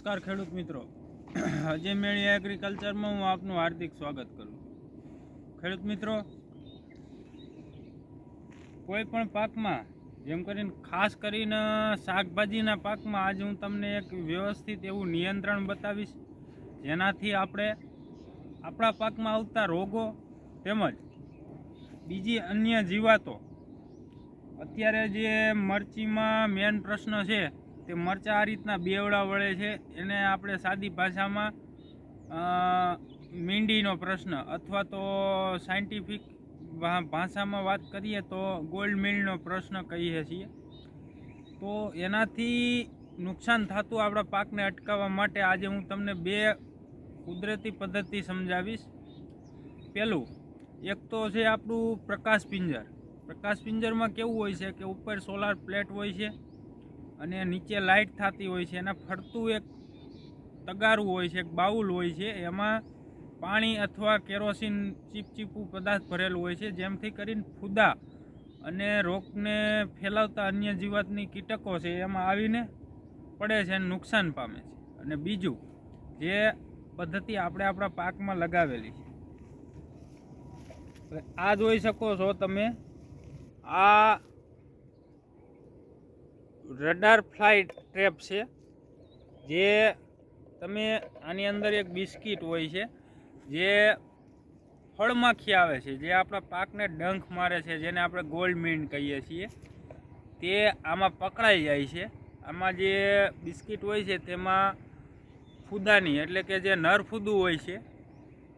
નમસ્કાર ખેડૂત મિત્રો. અજય મેળી એગ્રીકલ્ચરમાં હું આપનું હાર્દિક સ્વાગત કરું ખેડૂત મિત્રો, કોઈ પણ પાકમાં, જેમ કરીને ખાસ કરીને શાકભાજીના પાકમાં, આજે હું તમને એક વ્યવસ્થિત એવું નિયંત્રણ બતાવીશ. જેનાથી આપણે આપણા પાકમાં આવતા રોગો તેમજ બીજી અન્ય જીવાતો, અત્યારે જે મરચીમાં મેન પ્રશ્ન છે તે મરચાં આ રીતના બેવડા વળે છે. એને આપણે સાદી ભાષામાં મીંડીનો પ્રશ્ન અથવા તો સાયન્ટિફિક ભાષામાં વાત કરીએ તો ગોલ્ડ મિલનો પ્રશ્ન કહીએ છીએ. તો એનાથી નુકસાન થતું આપણા પાકને અટકાવવા માટે આજે હું તમને બે કુદરતી પદ્ધતિ સમજાવીશ. પહેલું, એક તો છે આપણું પ્રકાશ પિંજર. પ્રકાશ પિંજરમાં કેવું હોય છે કે ઉપર સોલાર પ્લેટ હોય છે. અને નીચે લાઇટ થતી હોય છે, એના ફરતું એક તગારું હોય છે, એક બાઉલ હોય છે, એમાં પાણી અથવા કેરોસીન ચીપચીપું પદાર્થ ભરેલું હોય છે, જેમથી કરીને ફૂદા અને રોગને ફેલાવતા અન્ય જીવાતની કીટકો છે, એમાં આવીને પડે છે અને નુકસાન પામે છે. અને બીજું, જે પદ્ધતિ આપણે આપણા પાકમાં લગાવેલી છે. આ જોઈ શકો છો તમે, આ રડાર ફ્લાઇટ ટ્રેપ છે, જે તમે આની અંદર એક બિસ્કિટ હોય છે, જે ફળમાખી આવે છે, જે આપણા પાકને ડંખ મારે છે, જેને આપણે ગોલ્ડ મીન કહીએ છીએ, તે આમાં પકડાઈ જાય છે. આમાં જે બિસ્કિટ હોય છે, તેમાં ફૂદાની, એટલે કે જે નર ફૂદું હોય છે,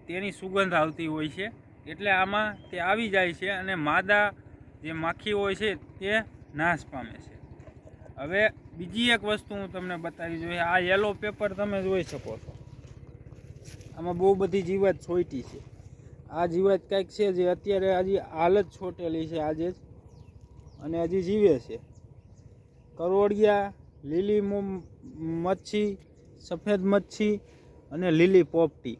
તેની સુગંધ આવતી હોય છે. એટલે આમાં તે આવી જાય છે અને માદા જે માખી હોય છે, તે નાશ પામે છે. હવે બીજી એક વસ્તુ હું તમને બતાવી જોઈએ. આ યલો પેપર તમે જોઈ શકો છો. આમાં બહુ બધી જીવાત છોઈટી છે. આ જીવાત કંઈક છે જે અત્યારે હજી હાલ જ છોટેલી છે આજે જ. અને હજી જીવે છે. કરોડિયા લીલી મચ્છી, સફેદ મચ્છી અને લીલી પોપટી.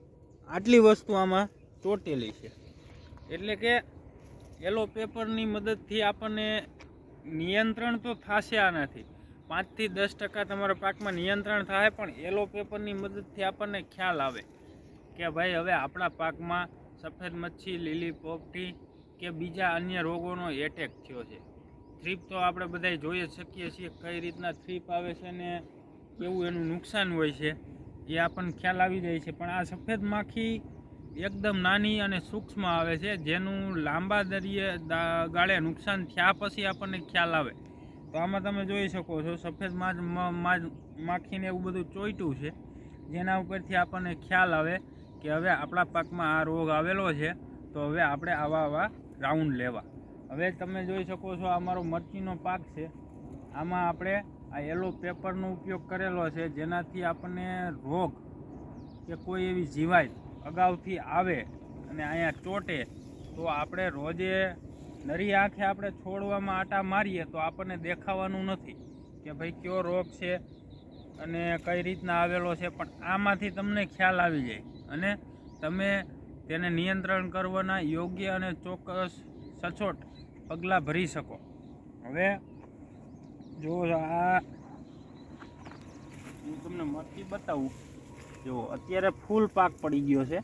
આટલી વસ્તુ આમાં ચોટેલી છે. એટલે કે યલો પેપરની મદદથી આપણને નિયંત્રણ તો થશે આનાથી. પાંચથી દસ ટકા તમારા પાકમાં નિયંત્રણ થાય, પણ યલો પેપરની મદદથી આપણને ખ્યાલ આવે કે ભાઈ હવે આપણા પાકમાં સફેદ મચ્છી, લીલી પોપટી કે બીજા અન્ય રોગોનો એટેક થયો છે. થ્રીપ તો આપણે બધા જોઈ શકીએ છીએ કઈ રીતના થ્રીપ આવે છે ને કેવું એનું નુકસાન હોય છે, એ આપણને ખ્યાલ આવી જાય છે. પણ આ સફેદ માખી એકદમ નાની અને સૂક્ષ્મ આવે છે, જેનું લાંબા દરિયે ગાળે નુકસાન થયા પછી આપણને ખ્યાલ આવે. તો આમાં તમે જોઈ શકો છો, સફેદ માજ માખીને એવું બધું ચોઈટું છે. જેના ઉપરથી આપણને ખ્યાલ આવે કે હવે આપણા પાકમાં આ રોગ આવેલો છે, તો હવે આપણે આવા આવા રાઉન્ડ લેવા. હવે તમે જોઈ શકો છો આ મારો મરચીનો પાક છે. આમાં આપણે આ યલો પેપરનો ઉપયોગ કરેલો છે, જેનાથી આપણને રોગ કે કોઈ એવી જીવાત અગાઉથી આવે અને અહીંયા ચોટે, તો આપણે રોજે નરી આંખે આપણે છોડવામાં આટા મારીએ તો આપણને દેખાવાનું નથી કે ભાઈ કયો રોગ છે અને કઈ રીતના આવેલો છે, પણ આમાંથી તમને ખ્યાલ આવી જાય. અને તમે તેને નિયંત્રણ કરવાના યોગ્ય અને ચોક્કસ સચોટ પગલાં ભરી શકો. હવે જો આ હું તમને મરચી બતાવું. જો, અત્યારે ફૂલ પાક પડી ગયો છે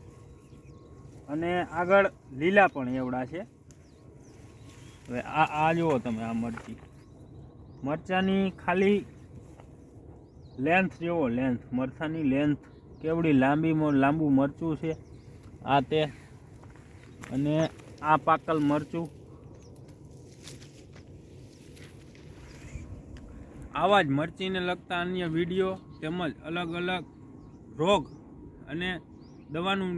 અને આગળ લીલા પણ એવડા છે. હવે આ આ જુઓ તમે, આ મરચી. મરચાની ખાલી લેન્થ જુઓ લેન્થ મરચાની લેન્થ કેવડી લાંબી લાંબુ મરચું છે. આ તે અને આ પાકલ મરચું. આવા જ મરચીને લગતા અન્ય વીડિયો તેમજ અલગ અલગ રોગ અને દવાનું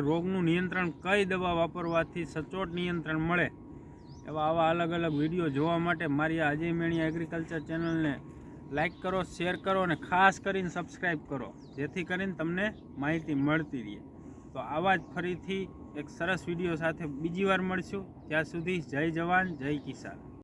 રોગનું નિયંત્રણ કઈ દવા વાપરવાથી સચોટ નિયંત્રણ મળે? એવા આવા અલગ અલગ વીડિયો જોવા માટે મારી આ મેણિયા એગ્રીકલ્ચર ચેનલને લાઇક કરો શેર કરો અને ખાસ કરીને સબસ્ક્રાઈબ કરો. જેથી કરીને તમને માહિતી મળતી રહે. તો આવા જ ફરીથી એક સરસ વીડિયો સાથે બીજી વાર મળશું. ત્યાં સુધી જય જવાન, જય કિસાન.